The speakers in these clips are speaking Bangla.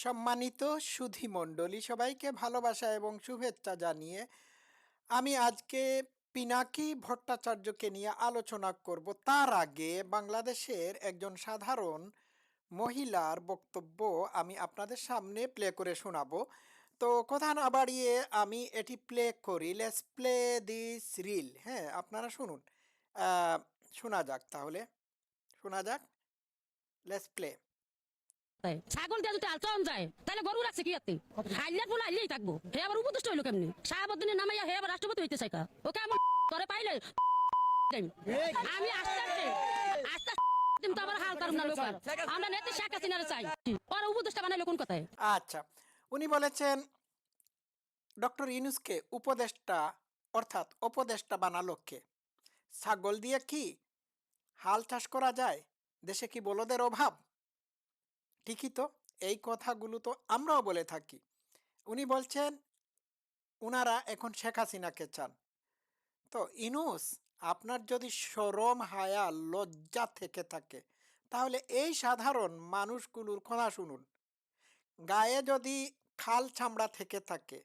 সম্মানিত সুধী মণ্ডলী সবাইকে ভালোবাসা এবং শুভেচ্ছা জানিয়ে আমি আজকে পিনাকি ভট্টাচার্যকে নিয়ে আলোচনা করব। তার আগে বাংলাদেশের একজন সাধারণ মহিলার বক্তব্য আমি আপনাদের সামনে প্লে করে শোনাবো। তো কথা না বাড়িয়ে আমি এটি প্লে করি। লেটস প্লে দিস রিল হ্যাঁ আপনারা শুনুন। শোনা যাক তাহলে। শোনা যাক। লেটস প্লে ছাগল দিয়ে যদি যায়, তাহলে গরু রাখছে কি ফুল হাইলেই থাকব। হে আবার উপদেষ্ট হইল কেমনি? শাহাবুদ্দিনের হে আবার রাষ্ট্রপতি হইতে চাইকা করে পাইলে আমি আস্তে আস্তে আস্তে হাল আমরা শেখ হাসিনারে চাই। উপদেষ্টা বানাইলো কোন কথায়? আচ্ছা উনি বলেছেন, ডক্টর ইউনুসকে উপদেষ্টা, অর্থাৎ উপদেষ্টা বানালো কে? ছাগল দিয়ে কি হাল চাষ করা যায়? দেশে কি বলদের অভাব? ঠিকই তো, এই কথাগুলো তো আমরাও বলে থাকি। উনি বলছেন, উনারা এখন শেখ হাসিনাকে চান। তো ইনুস, আপনার যদি সরম, হায়া, লজ্জা থেকে থাকে, তাহলে এই সাধারণ মানুষগুলোর কথা শুনুন। গায়ে যদি খাল চামড়া থেকে থাকে,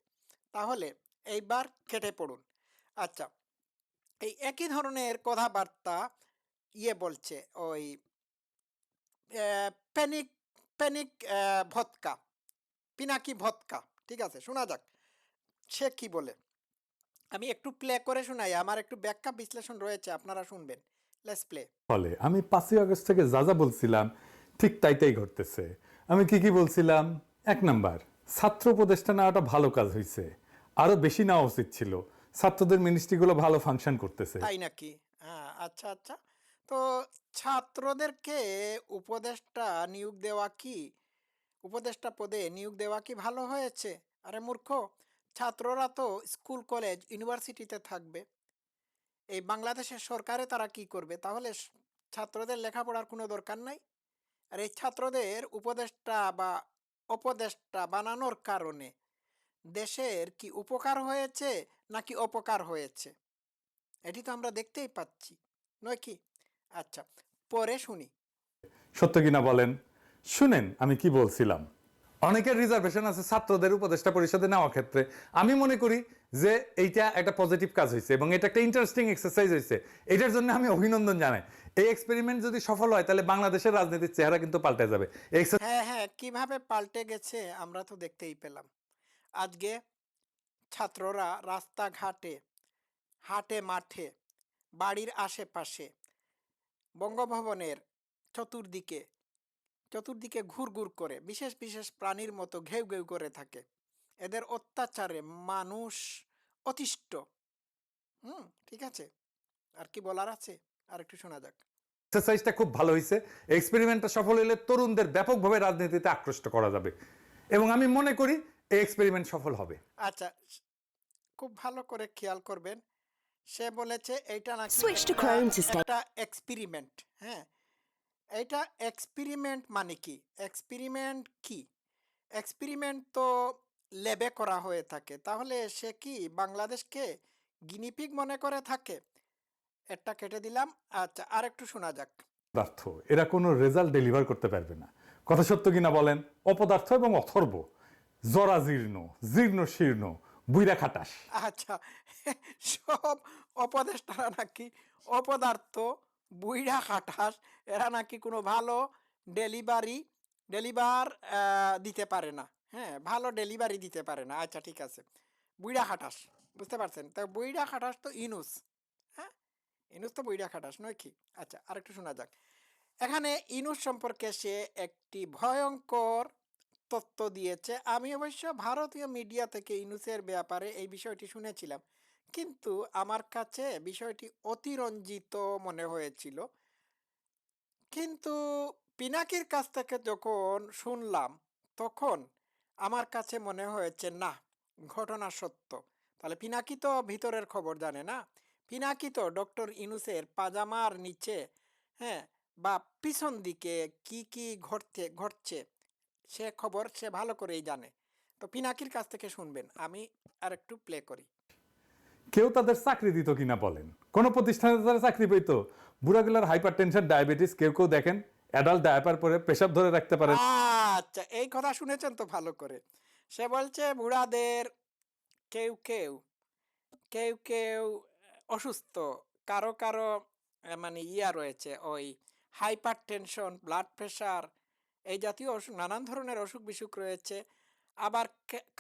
তাহলে এইবার কেটে পড়ুন। আচ্ছা এই একই ধরনের কথাবার্তা ইয়ে বলছে, ওই প্যানিক প্যানিক ভৎকা পিনাকি ভৎকা ঠিক আছে? শোনা যাক সে কি বলে? আমি একটু প্লে করে শোনাই আমার একটু ব্যাখ্যা বিশ্লেষণ রয়েছে আপনারা শুনবেন। লেটস প্লে ফলে আমি পাঁচই আগস্ট থেকে যা যা বলছিলাম ঠিক তাই তাই ঘটতেছে। আমি কি কি বলছিলাম? এক নাম্বার ছাত্র উপদেষ্টা নেওয়াটা ভালো কাজ হয়েছে আরও বেশি নেওয়া উচিত ছিল। ছাত্রদের মিনিস্ট্রিগুলো ভালো ফাংশন করতেছে। তাই নাকি? হ্যাঁ আচ্ছা আচ্ছা। তো ছাত্রদেরকে উপদেষ্টা নিয়োগ দেওয়া কি? উপদেষ্টা পদে নিয়োগ দেওয়া কি ভালো হয়েছে? আরে মূর্খ, ছাত্ররা তো স্কুল, কলেজ, ইউনিভার্সিটিতে থাকবে। এই বাংলাদেশের সরকারে তারা কি করবে? তাহলে ছাত্রদের লেখাপড়ার কোনো দরকার নাই? আর এই ছাত্রদের উপদেষ্টা বা উপদেষ্টা বানানোর কারণে দেশের কি উপকার হয়েছে নাকি অপকার হয়েছে? এটি তো আমরা দেখতেই পাচ্ছি, নয় কি? আচ্ছা পরে শুনি। সত্য কিনা বলেন? শুনেন আমি কি বলছিলাম? অনেকের রিজার্ভেশন আছে ছাত্রদের উপদেষ্টা পরিষদে নেওয়া ক্ষেত্রে। আমি মনে করি যে এইটা একটা পজিটিভ কাজ হয়েছে এবং এটা একটা ইন্টারেস্টিং এক্সারসাইজ হয়েছে এটার জন্য আমি অভিনন্দন জানাই। এই এক্সপেরিমেন্ট যদি সফল হয় তাহলে বাংলাদেশের রাজনীতির চেহারা কিন্তু পাল্টে যাবে। হ্যাঁ হ্যাঁ কীভাবে পাল্টে গেছে আমরা তো দেখতেই পেলাম। আজকে ছাত্ররা রাস্তাঘাটে হাটে মাঠে বাড়ির আশেপাশে বঙ্গভবনের চতুর্দিকে চতুর্দিকে ঘুর ঘুর করে বিশেষ বিশেষ প্রাণীর মতো ঘেউ ঘেউ করে থাকে। এদের অত্যাচারে মানুষ অতিষ্ঠ। হুম ঠিক আছে। আর কি বলার আছে? আর একটু শোনা যাক। এক্সারসাইজটা খুব ভালো হয়েছে এক্সপেরিমেন্টটা সফল হলে তরুণদের ব্যাপকভাবে রাজনীতিতে আকৃষ্ট করা যাবে। এবং আমি মনে করি এই এক্সপেরিমেন্ট সফল হবে। আচ্ছা খুব ভালো করে খেয়াল করবেন। সে বলেছে এইটা নাকি একটা- stay. একটা এক্সপেরিমেন্ট হ্যাঁ? এইটা এক্সপেরিমেন্ট মানে কি? এক্সপেরিমেন্ট কি? এক্সপেরিমেন্ট তো ল্যাবে করা হয়ে থাকে। তাহলে সে কি বাংলাদেশকে গিনিপিগ মনে করে থাকে? এটা কেটে দিলাম। আচ্ছা আর একটু শোনা যাক। পদার্থ এরা কোনো রেজাল্ট ডেলিভার করতে পারবে না। কথা সত্য কিনা বলেন? অপদার্থ এবং অথর্ব জরাজীর্ণ জীর্ণ শীর্ণ বুইরা খাটাস আচ্ছা সব অপদেষ্টারা নাকি অপদার্থ, বুইড়া খাটাস, এরা নাকি কোনো ভালো ডেলিভারি, ডেলিভার দিতে পারে না। হ্যাঁ ভালো ডেলিভারি দিতে পারে না। আচ্ছা ঠিক আছে। বুইড়া খাটাস, বুঝতে পারছেন? তা বুইড়া খাটাস তো ইনুস হ্যাঁ? ইনুস তো বুইড়া খাটাস, নয় কি? আচ্ছা আরেকটু শোনা যাক। এখানে ইনুস সম্পর্কে সে একটি ভয়ঙ্কর তথ্য দিয়েছে। আমি অবশ্য ভারতীয় মিডিয়া থেকে ইনুসের ব্যাপারে এই বিষয়টি শুনেছিলাম। কিন্তু আমার কাছে বিষয়টি অতিরঞ্জিত মনে হয়েছিল। কিন্তু পিনাকির কাছ থেকে যখন শুনলাম, তখন আমার কাছে মনে হয়েছে, না, ঘটনা সত্য। তাহলে পিনাকি তো ভিতরের খবর জানে না। পিনাকি তো ডক্টর ইনুসের পাজামার নিচে হ্যাঁ বা পিছন দিকে কি কি ঘটতে ঘটছে, সে খবর সে ভালো করেই জানে। তো পিনাকির কাছ থেকে শুনবেন। আমি আর একটু প্লে করি। কেউ তাদের চাকরি দিত কিনা বলেন? কোনো প্রতিষ্ঠানে তারা চাকরি পেত? বুড়াগুলার হাইপার টেনশন ডায়াবেটিস কেউ কেউ দেখেন অ্যাডাল্ট ডায়াপার পরে পেশাব ধরে রাখতে আচ্ছা আচ্ছা এই কথা শুনেছেন তো ভালো করে। সে বলছে, বুড়াদের কেউ কেউ কেউ কেউ অসুস্থ, কারও কারও মানে ইয়া রয়েছে, ওই হাইপার টেনশন ব্লাড প্রেশার এই জাতীয় অসুখ নানান ধরনের অসুখ বিসুখ রয়েছে। আবার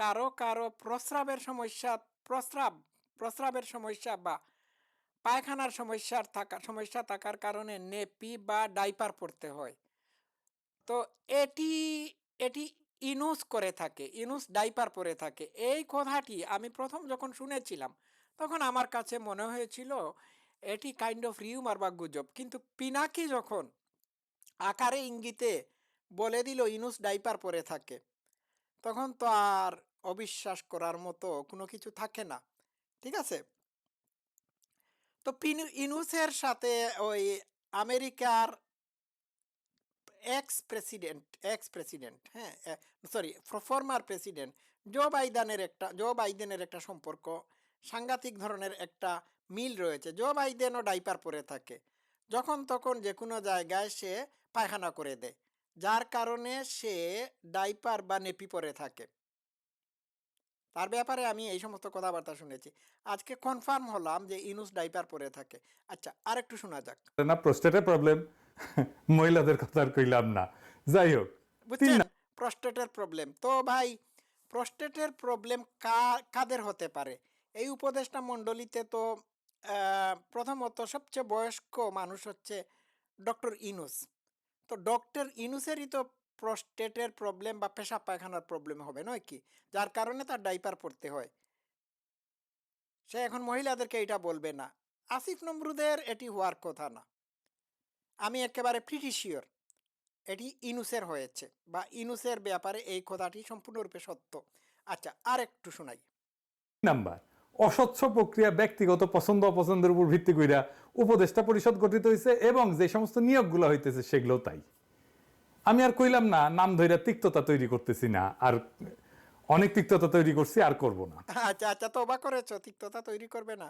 কারও কারও প্রস্রাবের সমস্যা, প্রস্রাব প্রস্রাবের সমস্যা বা পায়খানার সমস্যার থাকা, সমস্যা থাকার কারণে নেপি বা ডাইপার পড়তে হয়। তো এটি এটি ইনুস করে থাকে, ইনুস ডাইপার পরে থাকে। এই কথাটি আমি প্রথম যখন শুনেছিলাম, তখন আমার কাছে মনে হয়েছিল, এটি কাইন্ড অফ রিউমার বা গুজব। কিন্তু পিনাকি যখন আকারে ইঙ্গিতে বলে দিল, ইনুস ডাইপার পরে থাকে, তখন তো আর অবিশ্বাস করার মতো কোনো কিছু থাকে না। ঠিক আছে? তো ইনুসের সাথে ওই আমেরিকার এক্স প্রেসিডেন্ট এক্স প্রেসিডেন্ট হ্যাঁ সরি ফর্মার প্রেসিডেন্ট জো বাইডেনের একটা জো বাইডেনের একটা সম্পর্ক, সাংঘাতিক ধরনের একটা মিল রয়েছে। জো বাইডেনও ডাইপার পরে থাকে। যখন তখন যে কোনো জায়গায় সে পায়খানা করে দেয়। যার কারণে সে ডাইপার বা নেপি পরে থাকে। তার ব্যাপারে আমি এই সমস্ত কথাবার্তা শুনেছি। আজকে কনফার্ম হলাম যে ইনুস ডাইপার পরে থাকে। আচ্ছা আরেকটু শোনা যাক। না প্রস্টেটের প্রবলেম মহিলাদের কথা আর কইলাম না। যাই হোক বুঝছেন? প্রস্টেটের প্রবলেম তো ভাই প্রস্টেটের প্রবলেম কাদের হতে পারে? এই উপদেষ্টা মণ্ডলীতে তো প্রথমত সবচেয়ে বয়স্ক মানুষ হচ্ছে ডক্টর ইনুস তো ডক্টর ইনুসেরই তো প্রস্টেটের প্রবলেম বা পেশাব পায়খানার প্রবলেম হবে, নয় কি? যার কারণে তার ডাইপার পড়তে হয়। সে এখন মহিলাদেরকে এটা বলবে না। আসিফ নমরুদের এটি হওয়ার কথা না। আমি একেবারে ফ্রিটিশিওর এটি ইনুসের হয়েছে বা ইনুসের ব্যাপারে এই কথাটি সম্পূর্ণরূপে সত্য। আচ্ছা আর একটু শোনাই। নাম্বার, অস্বচ্ছ প্রক্রিয়া ব্যক্তিগত পছন্দ অপছন্দের উপর ভিত্তি কইরা উপদেষ্টা পরিষদ গঠিত হয়েছে এবং যে সমস্ত নিয়োগগুলো হইতেছে সেগুলো তাই। আমি আর কইলাম না, নাম ধইরা তিক্ততা তৈরি করতেছি না, আর অনেক তিক্ততা তৈরি করছি, আর করব না। আচ্ছা আচ্ছা তো অবাক করেছ, তিক্ততা তৈরি করবে না।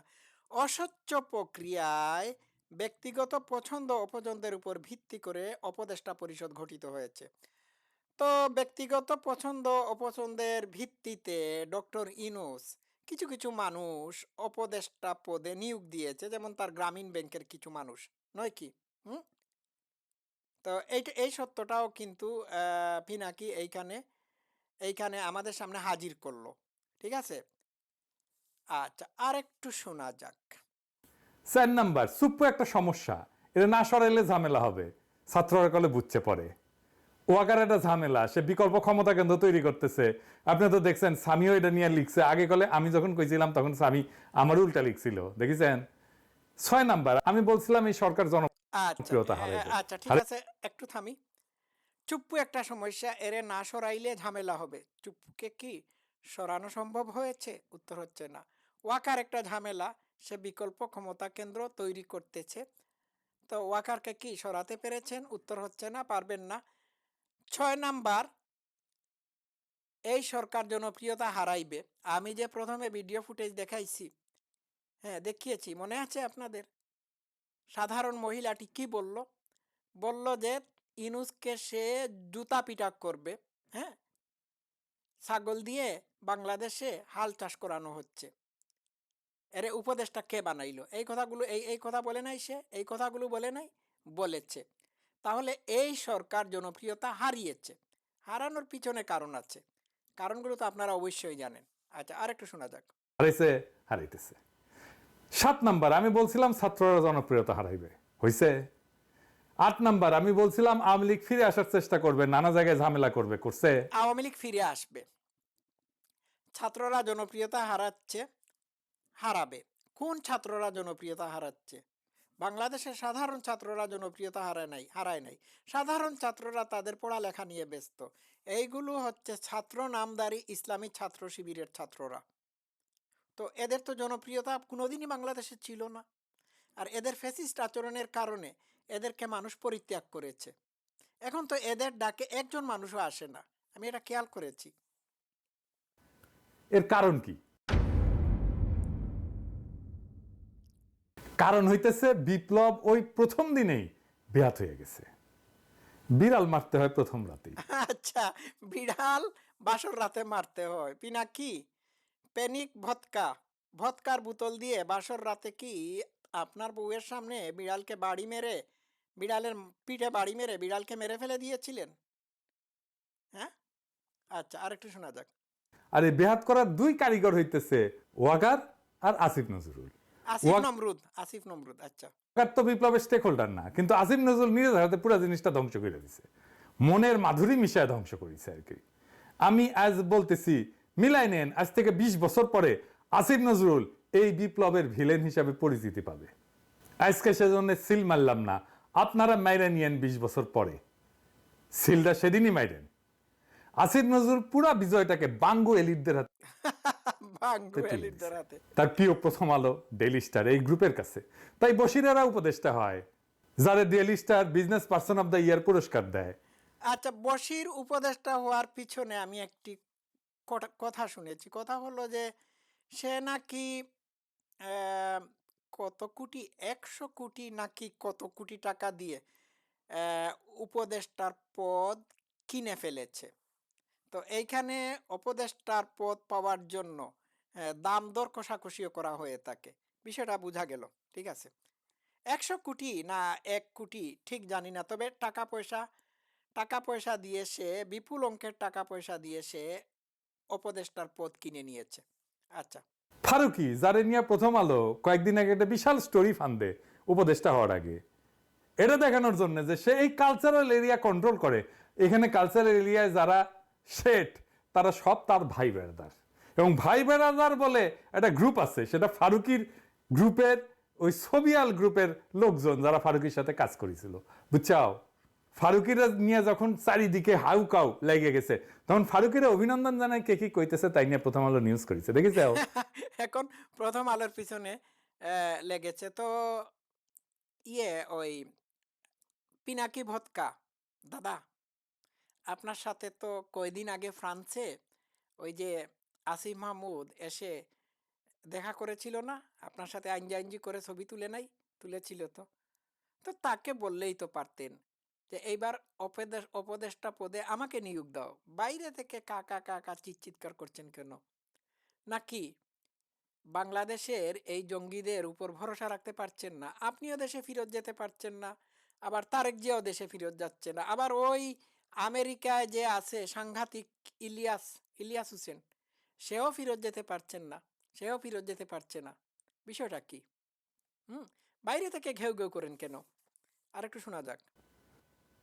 অস্বচ্ছ প্রক্রিয়ায় ব্যক্তিগত পছন্দ অপছন্দের উপর ভিত্তি করে অপদেষ্টা পরিষদ গঠিত হয়েছে। তো ব্যক্তিগত পছন্দ অপছন্দের ভিত্তিতে ডক্টর ইনুস কিছু কিছু মানুষ অপদেষ্টা পদে নিয়োগ দিয়েছে, যেমন তার গ্রামীণ ব্যাংকের কিছু মানুষ, নয় কি? হুম? তো এইটা এই সত্যটাও কিন্তু পিনাকি এইখানে এইখানে আমাদের সামনে হাজির করল। ঠিক আছে? আচ্ছা আর একটু শোনা যাক। চার নাম্বার, সুপ্প একটা সমস্যা। এটা না সরাইলে ঝামেলা হবে। ছাত্ররা কলে বুঝছে পরে। ওয়াকার একটা ঝামেলা, সে বিকল্প ক্ষমতা কেন্দ্র তৈরি করতেছে। আপনি তো দেখছেন, স্বামীও এটা নিয়ে লিখছে। আগে কলে আমি যখন কইছিলাম, তখন স্বামী আমার উল্টা লিখছিল। দেখেছেন? ছয় নাম্বার, আমি বলছিলাম এই সরকার জন আচ্ছা। আচ্ছা ঠিক আছে একটু থামি। চুপ্পু একটা সমস্যা এরে না সরাইলে ঝামেলা হবে। চুপ্পুকে কি সরানো সম্ভব হয়েছে? উত্তর হচ্ছে না। ওয়াকার একটা ঝামেলা সে বিকল্প ক্ষমতা কেন্দ্র তৈরি করতেছে। তো ওয়াকারকে কি সরাতে পেরেছেন? উত্তর হচ্ছে না পারবেন না। ছয় নাম্বার এই সরকার জনপ্রিয়তা হারাইবে। আমি যে প্রথমে ভিডিও ফুটেজ দেখাইছি হ্যাঁ দেখিয়েছি মনে আছে আপনাদের? সাধারণ মহিলাটি কি বলল? বলল যে, ইনুসকে সে জুতা পিটা করবে হ্যাঁ? ছাগল দিয়ে বাংলাদেশে হাল চাষ করানো হচ্ছে। এরে উপদেশটা কে বানাইলো? এই কথাগুলো, এই এই কথা বলে নাই সে, এই কথাগুলো বলে নাই, বলেছে। তাহলে এই সরকার জনপ্রিয়তা হারিয়েছে। হারানোর পিছনে কারণ আছে। কারণগুলো তো আপনারা অবশ্যই জানেন। আচ্ছা আরেকটু শোনা যাক। হারাইছে, হারাইতেছে। সাত নাম্বার, আমি বলছিলাম ছাত্ররা জনপ্রিয়তা হারাইবে। হইছে? আট নাম্বার, আমি বলছিলাম আওয়ামী লীগ ফিরে আসার চেষ্টা করবে, নানা জায়গায় ঝামেলা করবে, করছে? আওয়ামী লীগ ফিরে আসবে। ছাত্ররা জনপ্রিয়তা হারাচ্ছে, হারাবে। কোন ছাত্ররা জনপ্রিয়তা হারাচ্ছে? বাংলাদেশের সাধারণ ছাত্ররা জনপ্রিয়তা হারায় নাই হারায় নাই। সাধারণ ছাত্ররা তাদের পড়ালেখা নিয়ে ব্যস্ত। এইগুলো হচ্ছে ছাত্র নামদারি ইসলামী ছাত্র শিবিরের ছাত্ররা। তো এদের তো জনপ্রিয়তা কোনোদিনই বাংলাদেশে ছিল না। আর এদের ফ্যাসিস্ট আচরণের কারণে এদেরকে মানুষ পরিত্যাগ করেছে। এখন তো এদের ডাকে একজন মানুষও আসে না। আমি এটা খেয়াল করেছি। এর কারণ কি? কারণ হইতেছে বিপ্লব ওই প্রথম দিনেই বেহাত হয়ে গেছে। বিড়াল মারতে হয় প্রথম রাতে আচ্ছা বিড়াল বাসর রাতে মারতে হয়। পিনাকি? পেনিক ভৎকা ভৎকার বোতল দিয়ে বাসর রাতে কি আপনার বউয়ের সামনে বিড়ালকে বাড়ি মেরে বিড়ালের পিঠে বাড়ি মেরে বিড়ালকে মেরে ফেলে দিয়েছিলেন? হ্যাঁ? আচ্ছা আরেকটু শোনা যাক। আরে বেহাত করার দুই কারিগর হইতেছে ওয়াকার আর আসিফ নজরুল। আসিফ নমরুদ আসিফ নমরুদ আচ্ছা। ওয়াকার তো বিপ্লবের স্টেক হোল্ডার না কিন্তু আসিফ নজরুল নিজের হাতে পুরো জিনিসটা ধ্বংস করে দিছে। মনের মাধুরী মিশায় ধ্বংস করেছে আর কি। আমি আজ বলতেছি মিলাই নেন আজ থেকে ২০ বছর পরে আসিফ নজরুল এই বিপ্লবের ভিলেন হিসাবে পরিচিতি পাবে। আজকে সেজন্য সিল মারলাম না আপনারা মাইরা নিয়েন বিশ বছর পরে। সিলটা সেদিনই মাইরেন। আসিফ নজরুল পুরা বিজয়টাকে বাঙ্গু এলিটদের হাতে তার প্রিয় প্রথম আলো ডেইলি স্টার এই গ্রুপের কাছে। তাই বসিরেরা উপদেষ্টা হয় যাদের Daily Star business person of the year পুরস্কার দেয়। আচ্ছা বশির উপদেষ্টা হওয়ার পিছনে আমি একটি কটা- কথা শুনেছি। কথা হলো যে, সে নাকি কত কোটি, একশো কোটি নাকি কত কোটি টাকা দিয়ে উপদেষ্টার পদ কিনে ফেলেছে। তো এইখানে উপদেষ্টার পদ পাওয়ার জন্য দাম দর কষাকষিও করা হয়ে থাকে। বিষয়টা বোঝা গেল, ঠিক আছে? একশো কোটি না এক কোটি, ঠিক জানি না। তবে টাকা পয়সা টাকা পয়সা দিয়ে সে, বিপুল অঙ্কের টাকা পয়সা দিয়ে সে উপদেষ্টার পদ কিনে নিয়েছে। আচ্ছা। ফারুকি যারে নিয়ে প্রথম আলো, কয়েকদিন আগে একটা বিশাল স্টোরি ফান্দে উপদেষ্টা হওয়ার আগে। এটা দেখানোর জন্য যে সে এই কালচারাল এরিয়া কন্ট্রোল করে। এখানে কালচারাল এরিয়ায় যারা শেঠ, তারা সব তার ভাই বেড়াদার। এবং ভাই বেড়াদার বলে একটা গ্রুপ আছে, সেটা ফারুকির গ্রুপের ওই সোবিয়াল গ্রুপের লোকজন যারা ফারুকির সাথে কাজ করেছিল। বুঝছাও? ফারুকিরা নিয়ে যখন চারিদিকে হাউ কাউ লেগে গেছে, তখন ফারুকিরা অভিনন্দন জানায় কে কি কইতেছে তাই নিয়ে প্রথম আলো নিউজ করেছে, দেখেছ এখন প্রথম আলোর পিছনে লেগেছে তো ইয়ে ওই পিনাকি ভৎকা দাদা। আপনার সাথে তো কয়দিন আগে ফ্রান্সে ওই যে আসিফ মাহমুদ এসে দেখা করেছিল না? আপনার সাথে আইনজি আইনজি করে ছবি তুলে নাই, তুলেছিল তো। তো তাকে বললেই তো পারতেন। যে এইবার অপদেশ উপদেষ্টা পদে আমাকে নিয়োগ দাও। বাইরে থেকে কাকা কাকা চিৎকার করছেন কেন? নাকি বাংলাদেশের এই জঙ্গিদের উপর ভরসা রাখতে পারছেন না? আপনিও দেশে ফিরত যেতে পারছেন না। আবার তারেক জিয়াও দেশে ফিরত যাচ্ছে না। আবার ওই আমেরিকায় যে আছে সাংঘাতিক ইলিয়াস ইলিয়াস হোসেন, সেও ফিরত যেতে পারছেন না। সেও ফেরত যেতে পারছে না। বিষয়টা কি? হুম? বাইরে থেকে ঘেউ ঘেউ করেন কেন? আর একটু শোনা যাক।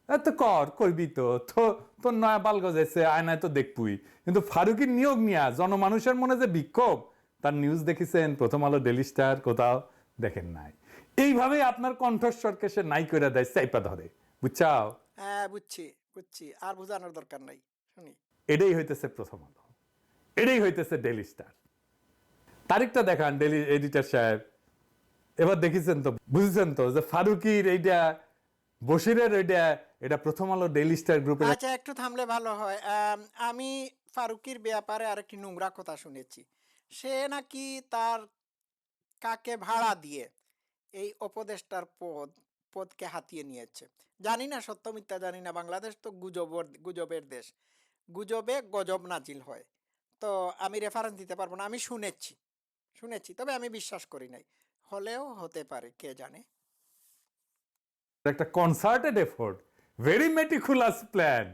এত কর করবি তো। তো তোর নয়া বাল গজাইছে আয়নায় তো দেখবই। কিন্তু ফারুকির নিয়োগ নিয়া জনমানুষের মনে যে বিক্ষোভ তার নিউজ দেখেছেন প্রথম আলো ডেলি স্টার কোথাও দেখেন নাই। এইভাবেই আপনার কণ্ঠস্বরকে সে নাই করে দেয় চাইপা ধরে। বুঝছাও? হ্যাঁ বুঝছি বুঝছি। আর বোঝানোর দরকার নাই শুনি। এটাই হইতেছে প্রথম আলো। এটাই হইতেছে ডেলি স্টার তারিখটা দেখান ডেলি এডিটর সাহেব। এবার দেখেছেন তো বুঝেছেন তো যে ফারুকির এইটা বসিরের এটা এটা প্রথম আলো ডেলি স্টার গ্রুপের আচ্ছা একটু থামলে ভালো হয়। আমি ফারুকির ব্যাপারে আর আরেকটি নোংরা কথা শুনেছি। সে নাকি তার কাকে ভাড়া দিয়ে এই উপদেষ্টার পদ, পদকে হাতিয়ে নিয়েছে। জানি না, সত্য মিথ্যা জানি না, বাংলাদেশ তো গুজবর, গুজবের দেশ। গুজবে গজব নাজিল হয়। তো আমি রেফারেন্স দিতে পারব না, আমি শুনেছি। শুনেছি, তবে আমি বিশ্বাস করি নাই। হলেও হতে পারে, কে জানে? একটা concerted effort very meticulous plan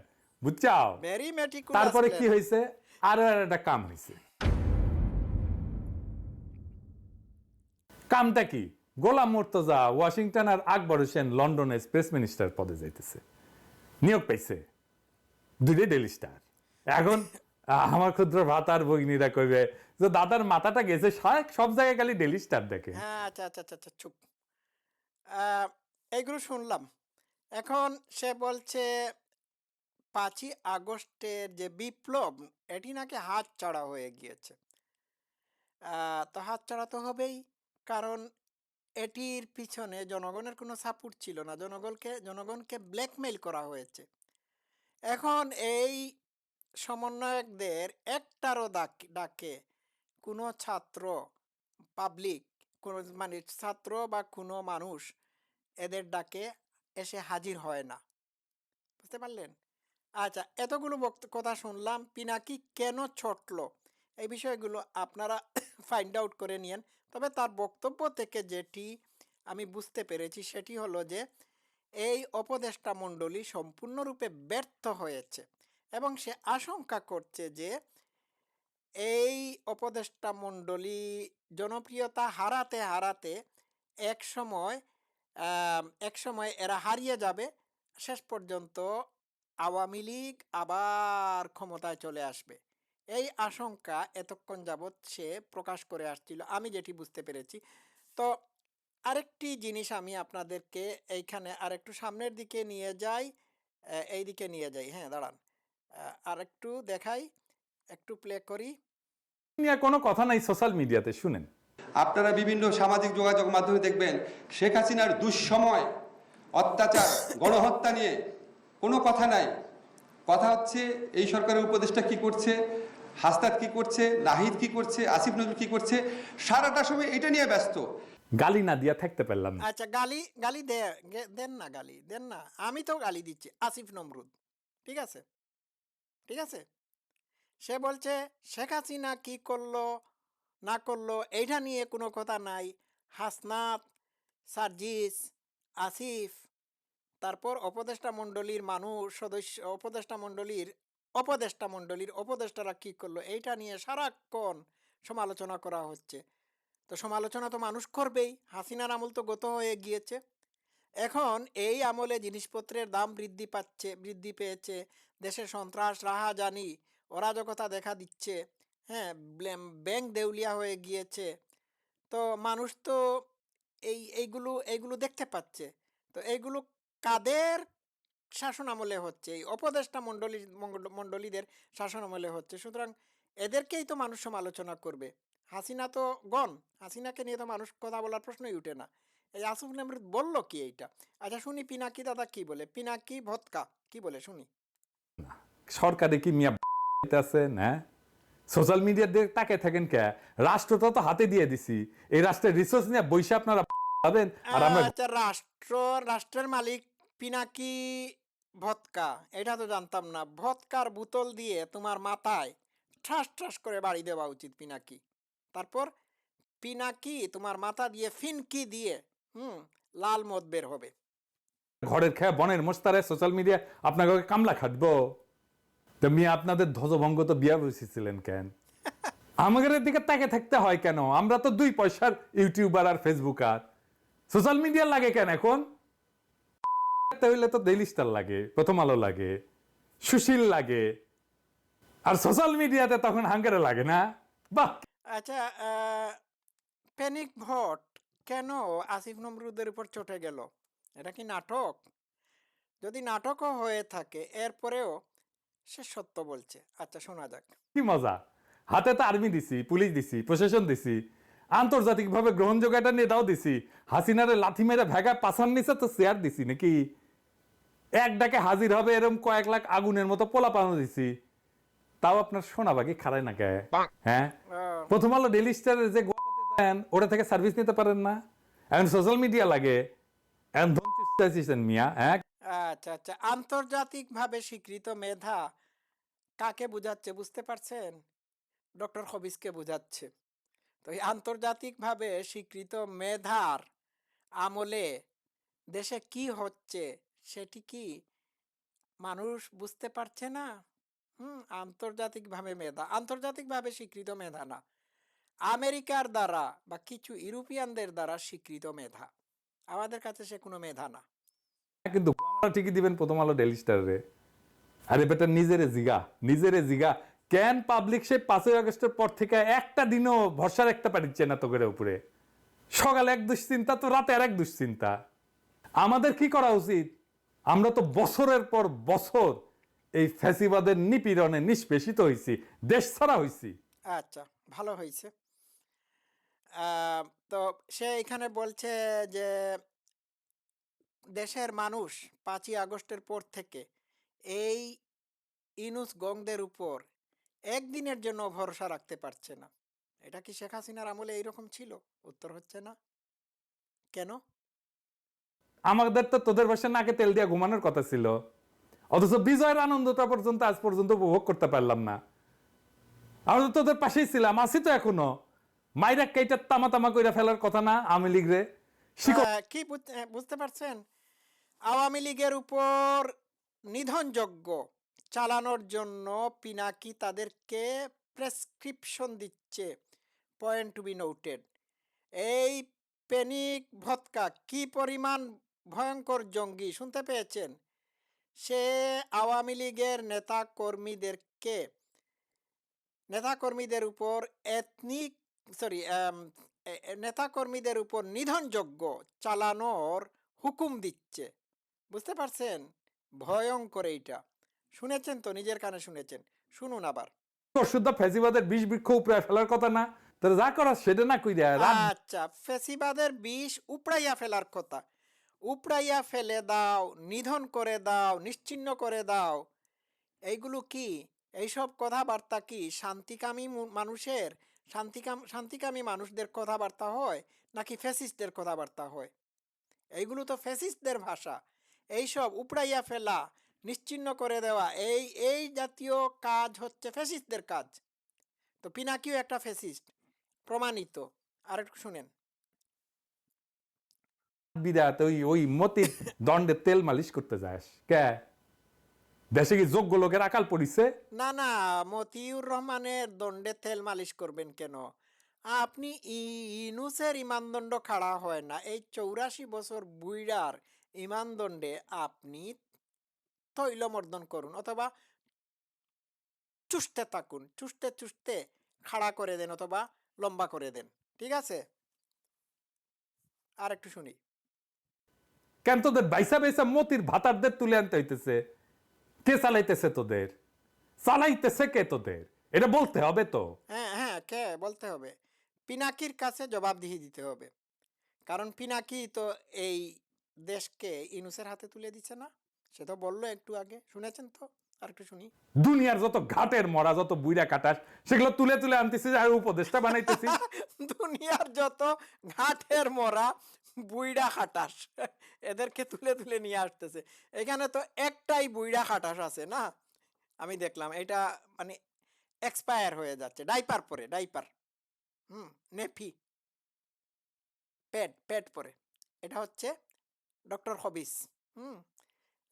বুঝছাও? Very meticulous তারপরে কি হয়েছে আরও একটা কাম হয়েছে কামটা কি? গোলাম মোর্তজা ওয়াশিংটন আর আকবর হোসেন লন্ডনে প্রেস মিনিস্টার পদে যাইতেছে। নিয়োগ পাইছে। দুইটা ডেলি স্টার এখন আমার ক্ষুদ্র ভাতার ভগিনীরা কইবে যে দাদার মাথাটা গেছে সব- সব জায়গায় খালি ডেলি স্টার দেখে। হ্যাঁ আচ্ছা আচ্ছা আচ্ছা আচ্ছা চুপ। আহ, এইগুলো শুনলাম। এখন সে বলছে পাঁচই আগস্টের যে বিপ্লব এটি নাকি হাত ছাড়া হয়ে গিয়েছে। তো হাত ছাড়া তো হবেই কারণ এটির পিছনে জনগণের কোনো সাপোর্ট ছিল না। জনগণকে জনগণকে ব্ল্যাকমেইল করা হয়েছে। এখন এই সমন্বয়কদের একটারও ডাক ডাকে কোনো ছাত্র পাবলিক কোনো মানে ছাত্র বা কোনো মানুষ এদের ডাকে এসে হাজির হয় না। বুঝতে পারলেন? আচ্ছা এতগুলো কথা শুনলাম, পিনাকি কেন ছটল? এই বিষয়গুলো আপনারা ফাইন্ড আউট করে নিয়েন। তবে তার বক্তব্য থেকে যেটি আমি বুঝতে পেরেছি, সেটি হলো যে, এই উপদেষ্টা মণ্ডলী সম্পূর্ণরূপে ব্যর্থ হয়েছে এবং সে আশঙ্কা করছে যে, এই উপদেষ্টা মণ্ডলী জনপ্রিয়তা হারাতে হারাতে এক সময় এক সময় এরা হারিয়ে যাবে। শেষ পর্যন্ত আওয়ামী লীগ আবার ক্ষমতায় চলে আসবে। এই আশঙ্কা এতক্ষণ যাবৎ সে প্রকাশ করে আসছিল, আমি যেটি বুঝতে পেরেছি। তো আরেকটি জিনিস আমি আপনাদেরকে এইখানে আরেকটু সামনের দিকে নিয়ে যাই এই দিকে নিয়ে যাই হ্যাঁ দাঁড়ান। আরেকটু দেখাই, একটু প্লে করি। কোনো কথা নাই সোশ্যাল মিডিয়াতে, শুনেন। আপনারা বিভিন্ন সামাজিক যোগাযোগ মাধ্যমে দেখবেন শেখ হাসিনার দুঃসময় অত্যাচার গণহত্যা নিয়ে কোনো কথা নাই। কথা হচ্ছে এই সরকারের উপদেষ্টা কি করছে হাসনাত কি করছে নাহিদ কি করছে আসিফ নজরুল কি করছে সারাটা সময় এটা নিয়ে ব্যস্ত। গালি না দিয়া থাকতে পারলাম না। আচ্ছা গালি গালি দে গে- দেন না গালি দেন না। আমি তো গালি দিচ্ছি আসিফ নমরুদ ঠিক আছে? ঠিক আছে? সে বলছে শেখ হাসিনা কি করল? না করল, এইটা নিয়ে কোনো কথা নাই। হাসনাত, সার্জিস, আসিফ, তারপর উপদেষ্টা মণ্ডলীর মানুষ, সদস্য, উপদেষ্টা মণ্ডলীর উপদেষ্টা মণ্ডলীর উপদেষ্টারা কি করল, এইটা নিয়ে সারাক্ষণ সমালোচনা করা হচ্ছে। তো সমালোচনা তো মানুষ করবেই, হাসিনার আমল তো গত হয়ে গিয়েছে। এখন এই আমলে জিনিসপত্রের দাম বৃদ্ধি পাচ্ছে, বৃদ্ধি পেয়েছে, দেশে সন্ত্রাস, রাহাজানি, অরাজকতা দেখা দিচ্ছে। হ্যাঁ ব্যাংক দেউলিয়া হয়ে গিয়েছে। তো মানুষ তো এই, এইগুলো এইগুলো দেখতে পাচ্ছে। তো এইগুলো কাদের শাসন আমলে হচ্ছে? এই অপদেষ্টা মণ্ডলী মণ্ডলীদের শাসন আমলে হচ্ছে। সুতরাং এদেরকেই তো মানুষ সমালোচনা করবে। হাসিনা তো গন হাসিনাকে নিয়ে তো মানুষ কথা বলার প্রশ্নই উঠে না। এই আসুফ নেমরুদ বলল কি এইটা? আচ্ছা শুনি পিনাকি দাদা কি বলে? পিনাকি ভৎকা কি বলে শুনি? সরকারে কি মিয়া আছেন হ্যাঁ? সোশ্যাল মিডিয়ার দিকে তাকে থাকেন কে? রাষ্ট্রটা তো হাতে দিয়ে দিছি। এই রাষ্ট্রের রিসোর্স নিয়ে বৈশা আপনারা পাবেন আর আমরা আচ্ছা রাষ্ট্র রাষ্ট্রের মালিক পিনাকি ভৎকা এটা তো জানতাম না। ভৎকার বোতল দিয়ে তোমার মাথায় ঠাস ঠাস করে বাড়ি দেওয়া উচিত পিনাকি। তারপর পিনাকি তোমার মাথা দিয়ে ফিনকি দিয়ে হুম লাল মদ বের হবে। ঘরের খেয়ে বনের মোস্তারে সোশ্যাল মিডিয়া আপনাকে কামলা খাটবো। তো আপনাদের ধ্বজভঙ্গ তো বিয়া বসেছিলেন কেন? আমাদের দিকে তাকে থাকতে হয় কেন? আমরা তো দুই পয়সার ইউটিউবার আর ফেসবুকার। সোশ্যাল মিডিয়া লাগে কেন এখন? হইলে তো ডেইলি স্টার লাগে, প্রথম আলো লাগে, সুশীল লাগে। আর সোশ্যাল মিডিয়াতে তখন হাঙ্গারে লাগে না? বাহ! আচ্ছা প্যানিক ভট, কেন আসিফ নমরুদের উপর চটে গেল? এটা কি নাটক? যদি নাটকও হয়ে থাকে, এরপরেও সে সত্য বলছে। আচ্ছা শোনা যাক। কি মজা। হাতে তো আর্মি দিছি পুলিশ দিছি প্রশাসন দিছি আন্তর্জাতিকভাবে গ্রহণযোগ্য একটা নেতাও দিছি হাসিনারে লাথি মেরে ভেগা পাশান নিচে তো শেয়ার দিছি নাকি? এক ডাকে হাজির হবে এরকম কয়েক লাখ আগুনের মতো পোলা পানো দিছি। তাও আপনার শোনা বাকি খারাই না কে? হ্যাঁ? প্রথম আলো ডেলি স্টারের যে গোয়াতে দেন ওটা থেকে সার্ভিস নিতে পারেন না। এখন সোশ্যাল মিডিয়া লাগে। এখন মিয়া হ্যাঁ? আচ্ছা আচ্ছা। আন্তর্জাতিকভাবে স্বীকৃত মেধা কাকে বোঝাচ্ছে বুঝতে পারছেন? ডক্টর হবিসকে বোঝাচ্ছে। তো এই আন্তর্জাতিকভাবে স্বীকৃত মেধার আমলে দেশে কি হচ্ছে সেটি কি মানুষ বুঝতে পারছে না? হুম, আন্তর্জাতিকভাবে মেধা। আন্তর্জাতিকভাবে স্বীকৃত মেধা না। আমেরিকার দ্বারা বা কিছু ইউরোপিয়ানদের দ্বারা স্বীকৃত মেধা। আমাদের কাছে সে কোনো মেধা না। কিন্তু ঠিকই দিবেন প্রথম আলো ডেলি স্টারে। আরে বেটা, নিজেরে জিগা নিজেরে জিগা। কেন পাবলিক সে পাঁচই আগস্টের পর থেকে একটা দিনও ভরসার একটা পাঠিচ্ছে না তোকের উপরে? সকালে এক দুশ্চিন্তা, তো রাতে আর এক দুশ্চিন্তা। আমাদের কি করা উচিত? আমরা তো বছরের পর বছর এই ফ্যাসিবাদের নিপীড়নে নিষ্পেষিত হয়েছি দেশ ছাড়া হয়েছি আচ্ছা ভালো হয়েছে তো সে এখানে বলছে যে দেশের মানুষ পাঁচই আগস্টের পর থেকে এই ইনুস গংদের উপর একদিনের জন্য ভরসা রাখতে পারছে না। এটা কি শেখ হাসিনার আমলে এইরকম ছিল? উত্তর হচ্ছে না। কেন? আমাদের তো তোদের বাসায় নাকে তেল দিয়া ঘুমানোর কথা ছিল। অথচ বিজয়ের আনন্দটা পর্যন্ত আজ পর্যন্ত উপভোগ করতে পারলাম না। আমরা তো তোদের পাশেই ছিলাম আছি তো এখনও। মাইরা কেইটা তামা তামা কইরা ফেলার কথা না আমি লীগ রে শিকড় আহ, কি বুঝতে পারছেন? আওয়ামী লীগের উপর নিধনযজ্ঞ চালানোর জন্য পিনাকি তাদেরকে প্রেসক্রিপশন দিচ্ছে পয়েন্ট টু বি নোটেড এই পেনিক ভৎকা কি পরিমাণ ভয়ঙ্কর জঙ্গি, শুনতে পেয়েছেন? সে আওয়ামী লীগের নেতা কর্মীদেরকে নেতাকর্মীদের উপর এথনিক সরি নেতাকর্মীদের উপর নিধনযজ্ঞ চালানোর হুকুম দিচ্ছে। বুঝতে পারছেন? ভয়ঙ্কর এইটা। শুনেছেন তো নিজের কানে শুনেছেন। শুনুন আবার। শুদ্ধ ফেসিবাদের বিষ বৃক্ষ উপরে ফেলার কথা না। তোর যা করার সেটা না কইরা রাত আচ্ছা ফেসিবাদের বিষ উপড়াইয়া ফেলার কথা। উপড়াইয়া ফেলে দাও নিধন করে দাও নিশ্চিহ্ন করে দাও। এইগুলো কি? এইসব কথাবার্তা কি শান্তিকামী মানুষের? শান্তিকাম শান্তিকামী মানুষদের কথাবার্তা হয় নাকি ফেসিস্টদের কথাবার্তা হয়? এইগুলো তো ফেসিস্টদের ভাষা। এইসব উপড়াইয়া ফেলা নিশ্চিহ্ন করে দেওয়া এই এই জাতীয় কাজ হচ্ছে ফেসিস্টদের কাজ। তো পিনাকিও একটা ফেসিস্ট প্রমাণিত। আর একটু শুনেন। বিরাট ওই ওই মতির দণ্ডে তেল মালিশ করতে যাস। কে? দেশে কি যোগ্য লোকের আকাল পড়িছে? না না মতিউর রহমানের দণ্ডে তেল মালিশ করবেন কেন? আপনি ইনুসের ইমানদণ্ড খাড়া হয় না। এই চৌরাশি বছর বুইড়ার ইমানদণ্ডে আপনি তৈলমর্দন করুন অথবা চুষতে থাকুন। চুষতে চুষতে খাড়া করে দেন অথবা লম্বা করে দেন। ঠিক আছে? আর একটু শুনি। কেন তোদের বাইসা বাইসা মতির ভাতারদের তুলে আনতে হইতেছে? কে চালাইতেছে তোদের? চালাইতেছে কে তোদের? এটা বলতে হবে তো। হ্যাঁ হ্যাঁ কে? বলতে হবে। পিনাকির কাছে জবাবদিহি দিতে হবে। কারণ পিনাকি তো এই দেশকে ইনুসের হাতে তুলে দিচ্ছে না? সে তো বলল একটু আগে। শুনেছেন তো? আর একটু শুনি। দুনিয়ার যত ঘাটের মরা যত বুইরা কাটাস সেগুলো তুলে তুলে আনতেছিস আর উপদেশটা বানাইতেছিস। দুনিয়ার যত ঘাটের মরা বুইড়া খাটাস এদেরকে তুলে তুলে নিয়ে আসতেছে। এখানে তো একটাই বুইড়া খাটাস আছে না? আমি দেখলাম এটা মানে এক্সপায়ার হয়ে যাচ্ছে। ডাইপার পরে ডাইপার। হুম নেফি। প্যাড প্যাড পরে। এটা হচ্ছে ডক্টর হবিস। হুম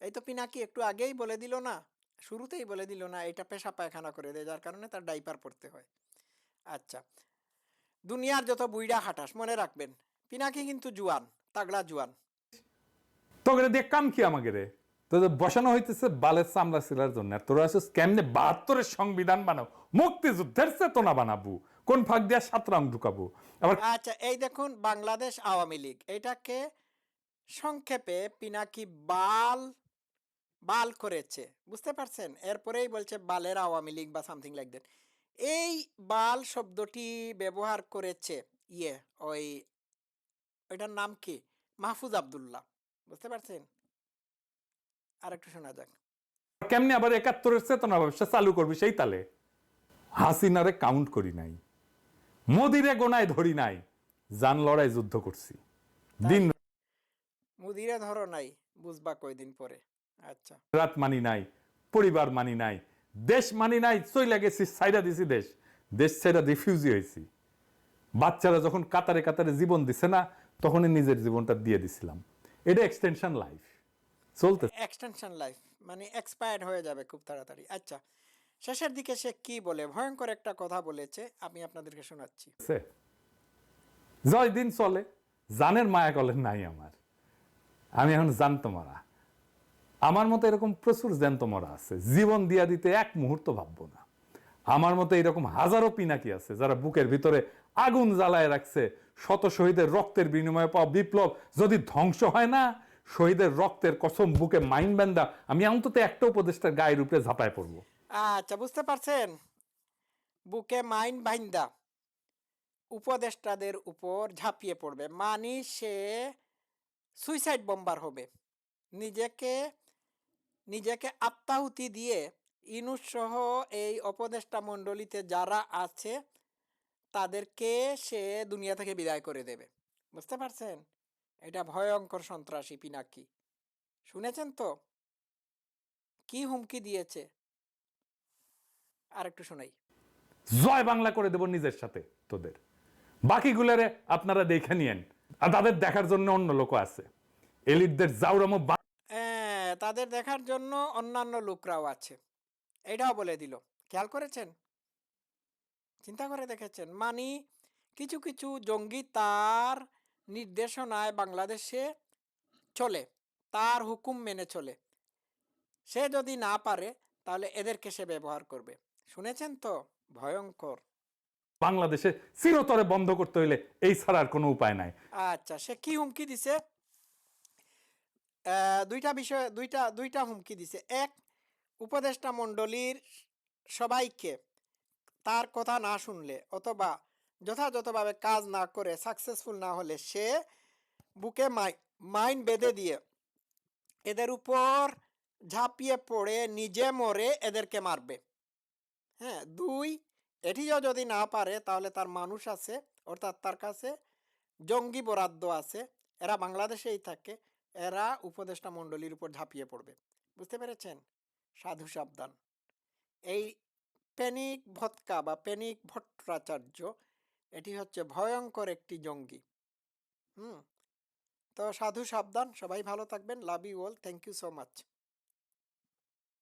এই তো পিনাকি একটু আগেই বলে দিল না শুরুতেই বলে দিল না এটা পেশা পায়খানা করে দেয় যার কারণে তার ডাইপার পড়তে হয়। আচ্ছা দুনিয়ার যত বুইড়া খাটাস মনে রাখবেন পিনাকি কিন্তু জুয়ান তাগড়া জুয়ান। তোকে দিয়ে কাম কি আমাকে রে? তোদের বসানো হইতেছে বালের চামড়া সিলার জন্য তোরা আসিস কেমনে বাহাত্তরের সংবিধান বানাও? মুক্তিযুদ্ধের চেতনা বানাবো কোন ফাঁক দিয়া সাত রং ঢুকাবো? আবার আচ্ছা এই দেখুন বাংলাদেশ আওয়ামী লীগ এটাকে সংক্ষেপে পিনাকি বাল বাল করেছে বুঝতে পারছেন? এরপরেই বলছে বালের আওয়ামী লীগ বা সামথিং লাইক দ্যাট এই বাল শব্দটি ব্যবহার করেছে ইয়ে ওই ওইটার নাম কি? মাহফুজ আব্দুল্লাহ বুঝতে পারছেন? আর একটু শোনা যাক। কেমনে আবার একাত্তরের চেতনা ব্যবসা চালু করবি সেই তালে। হাসিনারে কাউন্ট করি নাই। মোদিরে গোনায় ধরি নাই। জান লড়াই যুদ্ধ করছি। দিন মুদিরে ধরো নাই বুঝবা কয়দিন পরে। আচ্ছা। রাত মানি নাই পরিবার মানি নাই দেশ মানি নাই চইলা গেছি সাইডা দিছি দেশ। দেশ সাইডা রিফিউজি হয়েছি। বাচ্চারা যখন কাতারে কাতারে জীবন দিছে না তখনই নিজের জীবনটা দিয়ে দিছিলাম। এটা এক্সটেনশন লাইফ চলতে এক্সটেনশন লাইফ মানে এক্সপায়ার্ড হয়ে যাবে খুব তাড়াতাড়ি। আচ্ছা শেষের দিকে সে কি বলে? ভয়ঙ্কর একটা কথা বলেছে আমি আপনাদেরকে শোনাচ্ছি। জয় দিন চলে জানের মায়া কলের নাই আমার। আমি এখন জানতো মারা। আমার মতো এরকম প্রচুর জ্যান্ত মরা আছে। জীবন দিয়া দিতে এক মুহূর্ত ভাববো না। আমার মতো এরকম হাজারো পিনাকি আছে যারা বুকের ভিতরে আগুন জ্বালায় রাখছে। শত শহীদের রক্তের বিনিময়ে পাওয়া বিপ্লব যদি ধ্বংস হয় না, শহীদের রক্তের কসম বুকে মাইন বান্দা আমি অন্তত একটা উপদেষ্টার গায়ের উপরে ঝাঁপায় পড়ব। আচ্ছা বুঝতে পারছেন? বুকে মাইন বাইন্দা উপদেষ্টাদের উপর ঝাঁপিয়ে পড়বে। মানি সে সুইসাইড বম্বার হবে। নিজেকে নিজেকে আত্মাহুতি দিয়ে ইনুস সহ এই উপদেষ্টা মণ্ডলীতে যারা আছে, তাদেরকে সে দুনিয়া থেকে বিদায় করে দেবে। বুঝতে পারছেন? এটা ভয়ঙ্কর সন্ত্রাসী পিনাকি। শুনেছেন তো? কি হুমকি দিয়েছে? আর একটু শোনাই। জয় বাংলা করে দেব নিজের সাথে তোদের। বাকিগুলারে আপনারা দেখে নিয়েন। আর তাদের দেখার জন্য অন্য লোক আছে। এলিটদের জাউরামো হ্যাঁ, তাদের দেখার জন্য অন্যান্য লোকরাও আছে। এটাও বলে দিল। খেয়াল করেছেন? চিন্তা করে দেখেছেন? মানে কিছু কিছু জঙ্গি তার নির্দেশনায় বাংলাদেশে চলে তার হুকুম মেনে চলে। সে যদি না পারে তাহলে এদেরকে সে ব্যবহার করবে। শুনেছেন তো? ভয়ঙ্কর। বাংলাদেশে চিরতরে বন্ধ করতে হইলে এই ছাড়া আর কোনো উপায় নাই। আচ্ছা সে কি হুমকি দিছে? দুইটা বিষয়, দুইটা দুইটা হুমকি দিছে। এক, উপদেষ্টা মণ্ডলীর সবাইকে তার কথা না শুনলে অথবা যথাযথভাবে কাজ না করে সাকসেসফুল না হলে সে বুকে মাই মাইন বেঁধে দিয়ে এদের উপর ঝাঁপিয়ে পড়ে, নিজে মরে এদেরকে মারবে। হ্যাঁ দুই এটিও যদি না পারে, তাহলে তার মানুষ আছে, অর্থাৎ তার কাছে জঙ্গি বরাদ্দ আছে, এরা বাংলাদেশেই থাকে, এরা উপদেষ্টা মণ্ডলীর উপর ঝাঁপিয়ে পড়বে। বুঝতে পেরেছেন? সাধু সাবধান। এই প্যানিক ভৎকা বা প্যানিক ভট্টাচার্য, এটি হচ্ছে ভয়ঙ্কর একটি জঙ্গি। হুম? তো সাধু সাবধান, সবাই ভালো থাকবেন, love you all, thank you so much.